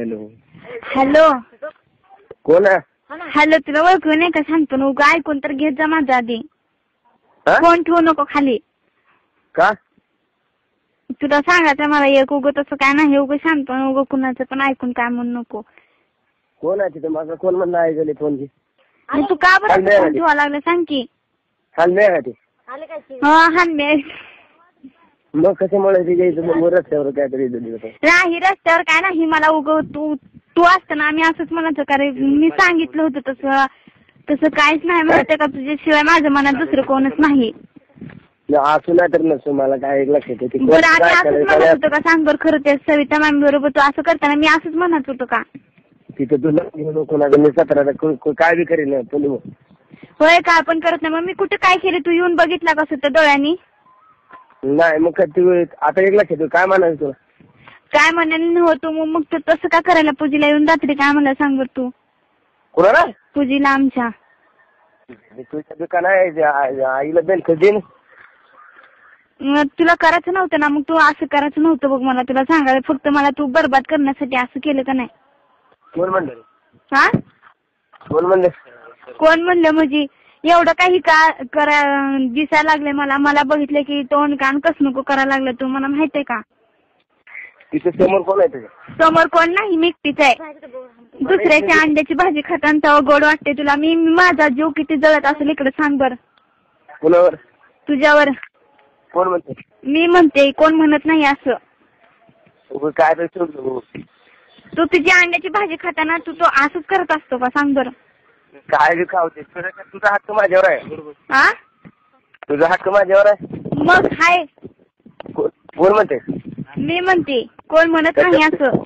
Hello. Hello. कोण आहे? Hello तुला ओळखू नाही का? सांगतो ना उगा ऐकून तर घेत जा माझा आधी? फोन ठेवू नको खाली. का? तुला सांगायचं मला एक उगं तसं काय नाही. उगं सांगतो ना उगं कुणाचं पण ऐकून काय म्हणू नको. कोण आहे तिथं? माझं कोण म्हणलं ऐकले फोनची मग तू का बरं फोन. ठेवा लागला? सांग की. ते? हा हान मी. मग कशामुळे मग रस्त्यावर दिलं होतं. नाही रस्त्यावर काय नाही मला उगं तू तू असताना आम्ही असंच म्हणायचो का रे मी सांगितलं होतं तसं तसं काहीच नाही म्हणते का तुझ्याशिवाय माझ्या मनात दुसरं कोणच नाही. असू नाही तर नसू मला काय लक्षात येते कोण बरं आम्ही काय असंच करायचं म्हणत काय होतो का सांग बरं खरं ते सविता मॅम बरोबर तू असं करताना मी असंच म्हणत होतो का? तिथं तुला घेऊन मी सतरा काय बी करीन तुम्ही होय का? आपण करत नाही. मग मी कुठे काय केलं? तू येऊन बघितला का सुद्धा डोळ्यांनी? नाही मग काय तू आता एक लक्षात काय म्हणायचं तुला? काय म्हणेन होतो मग मग तू तसं का करायला पूजीला येऊन रात्री काय म्हणलं सांग बरं तू? कोणाला? पूजीला आमच्या. तुझ्या दुकान आहे जे आ- आईला बेल देईन मग तुला करायचं नव्हतं ना मग तू असं करायचं नव्हतं बघ मला तुला सांगायला फक्त मला तू बरबाद करण्यासाठी असं केलं का नाही? कोण म्हणलं हा? कोण म्हणलं? कोण म्हणलं म्हणजे? एवढं काही का करा दिसायला लागले मला. मला बघितलं की तोंड कान कस नको करायला लागलं तू. मला माहीत आहे का? तिथं समोर कोण आहे तुझ्या? समोर कोण नाही? मी एकटीच आहे. दुसऱ्याच्या अंड्याची भाजी खाताना गोड वाटते तुला. मी माझा जीव किती जळत असेल इकडे सांग बर. कुणावर? तुझ्यावर. कोण म्हणते मी म्हणते कोण म्हणत नाही असं. काय तर तू तुझी अंड्याची भाजी खाताना तू तो असंच करत असतो का? सांग बरं. काय बी खावते तुझा तुझा हक्क माझ्यावर आहे? हा तुझा हक्क माझ्यावर आहे? मग हाय. को- कोण म्हणते? मी म्हणते कोण म्हणत नाही असं.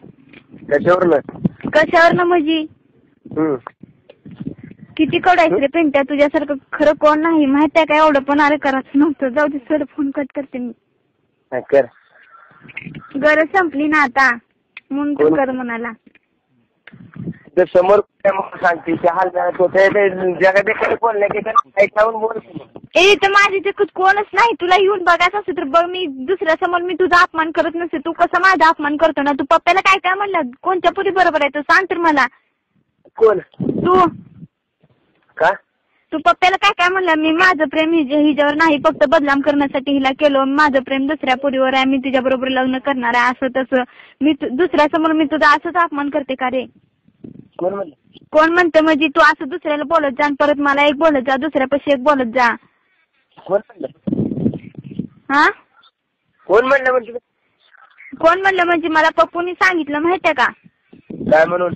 कशावर कशावर ना म्हणजे हम्म. किती कडायचं रे पिंट्या? तुझ्यासारखं खरं कोण नाही? माहीत आहे का? एवढं पण अरे करायचं नव्हतं. जाऊ दे सर फोन कट करते मी. हा, कर. गरज संपली ना आता. म्हणून तू कोण? कर म्हणाला तर समोर काय मग सांगते. ते हाल जात होते ते जगात बोललं की बोल. ए तर माझी ते कोणच नाही. तुला येऊन बघायचं असेल तर बघ. मी दुसऱ्या समोर मी तुझा अपमान करत नसते. तू कसा माझा अपमान करतो ना? तू पप्प्याला काय काय म्हणलं? कोणत्या पुरी बरोबर आहे? तू सांग तर मला. कोण? तू. का? तू पप्प्याला काय काय म्हणलं? मी माझं प्रेम हिच्यावर नाही. फक्त बदनाम करण्यासाठी हिला केलं. माझं प्रेम दुसऱ्या पुरीवर आहे. मी तिच्या बरोबर लग्न करणार आहे. असं तसं. मी दुसऱ्या समोर मी तुझा असंच अपमान करते का रे? कोण म्हणलं? कोण म्हणतं म्हणजे तू असं दुसऱ्याला बोलत जा आणि परत मला एक बोलत जा दुसऱ्यापाशी एक बोलत जा. कोण म्हणलं? हा? कोण म्हणलं म्हणजे? कोण म्हणलं म्हणजे मला पप्पूनी सांगितलं माहितीये का? काय म्हणून?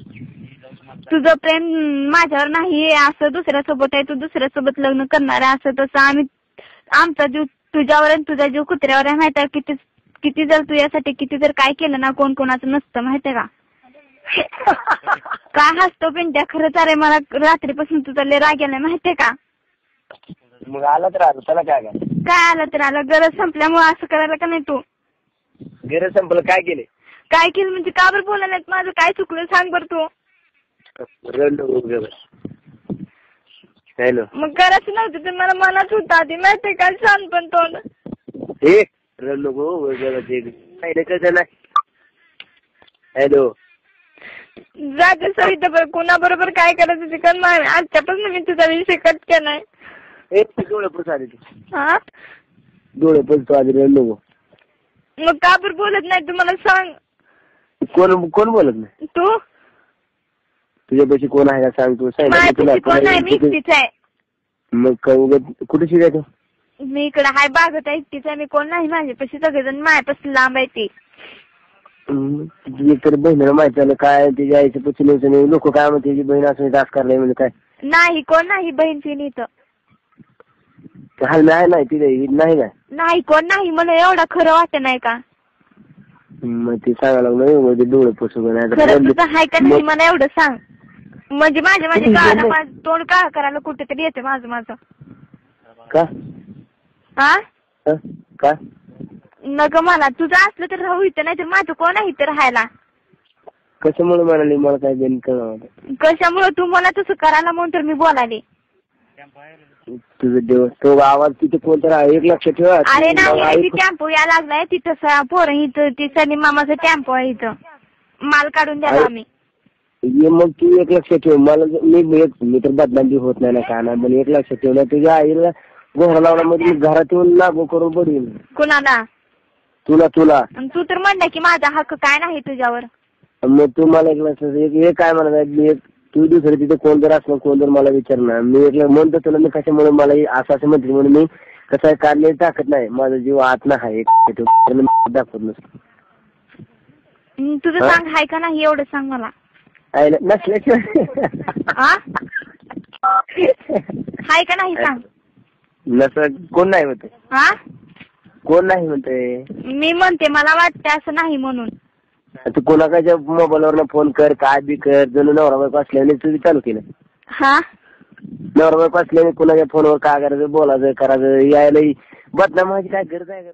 तुझं प्रेम माझ्यावर नाही असं दुसऱ्यासोबत आहे तू दुसऱ्यासोबत लग्न करणार आहे असं तसं आम्ही आमचा जीव तुझ्यावर आणि तुझा जीव कुत्र्यावर आहे माहिती आहे किती किती जर तुझ्यासाठी किती जर काय केलं ना कोण कोणाचं नसतं माहितीये का? काय हसतो पिंट्या खरंच अरे मला रात्रीपासून तुझा लय राग आलाय माहितीये का? मग आला तर आलो त्याला काय काय काय आलं तर आलं? गरज संपल्यामुळे असं करायला का नाही तू? गरज संपलं काय केले? काय केलं म्हणजे का बरं बोलायला माझं काय चुकलं? सांग बरं तू. हॅलो. मग गरज नव्हती तर मला मनात होता आधी माहितीये का? सांग पण तोंड. हे रडलो गो कसं नाही हॅलो. जाते सविता बरं कोणाबरोबर काय करायचं ते कर मग आजच्यापासून मी तुझा विषय कट केलाय. हे डोळे पुस आले तू हा? डोळे आधी रडलो गो मग का बरं बोलत नाही? तू मला सांग. कोण कोण बोलत नाही? तू? तुझ्यापाशी कोण आहे का? सांग तू. सांगितलं कोण नाही मी एकटीच आहे. मग काय उगाच कुठे शिकायचं मी इकडे हाय बागत आहे एकटीच आहे. मी कोण नाही? माझ्यापाशी सगळेजण माझ्यापासून लांब आहे ती. तुझी तर बहिणीला माहीत झालं काय तिच्या आईचं पुचलं लोक काय म्हणते तिची बहीण असं डास करलाय म्हणजे काय? नाही कोण नाही बहीण फिन इथं. हाल नाही नाही तिथे नाही काय? नाही कोण नाही मला एवढं खरं वाटत नाही का? मग ते सांगायला लागलं म्हणजे डोळे पुसू नाही खरं तुझं हाय का नाही मला एवढं सांग. म्हणजे माझ्या माझ्या किती काळाला माझं तोंड काळ करायला कुठेतरी येते माझं माझं. का? हा हं? का? नग मला तुझं असलं तर राहू इथं नाही तर माझं कोण आहे इथं राहायला? कशामुळे म्हणाली मला काय बेन कशामुळे तू मला तसं करायला म्हणून तर मी बोलाले. तुझं तो आवाज तिथे कोणतर आहे एक लक्ष ठेवा. अरे नाही ती टेम्पो या लागलाय तिथं स- पोरं इथं ती सनी मामाचं टेम्पो आहे इथं. माल काढून द्याला अरे. आम्ही. ये मग तू एक लक्षात ठेव मला ज- मी मी एक- मी तर बदनामी होत नाही ना का ना पण एक लक्षात ठेव ना तुझ्या आईला गोहरा मी घरात येऊन लागू करून पडीन कुणाला? तुला तुला. आणि तू तर म्हणला की माझा हक्क काय नाही तुझ्यावर. मग तू मला एक लक्षात एक हे काय म्हणत मी एक तू दुसरं तिथे कोण जर असलं कोण जर मला विचारणार. मी एक म्हणतो तुला मी कशामुळे मला हे असं असं म्हणते. म्हणून मी कसं आहे काढले टाकत नाही. माझा जीव आत ना आहे. एक दाखवत नसतो. हं, तुझं हा? सांग हाय का नाही एवढं सांग मला. आहे ना नसल्याशिवाय हाय का नाही सांग. नसलं कोण नाही म्हणते हा कोण नाही म्हणते मी म्हणते मला वाटते असं नाही म्हणून. तू कोणाच्या मोबाईलवर फोन कर काय बी कर जणू नवरा बायको असल्याने तुझी चालू केलं. हा? नवरा बायको असल्याने कोणाच्या फोनवर काय करायचं बोलायचं करायचं यायला बदनामाची काय गरज आहे का?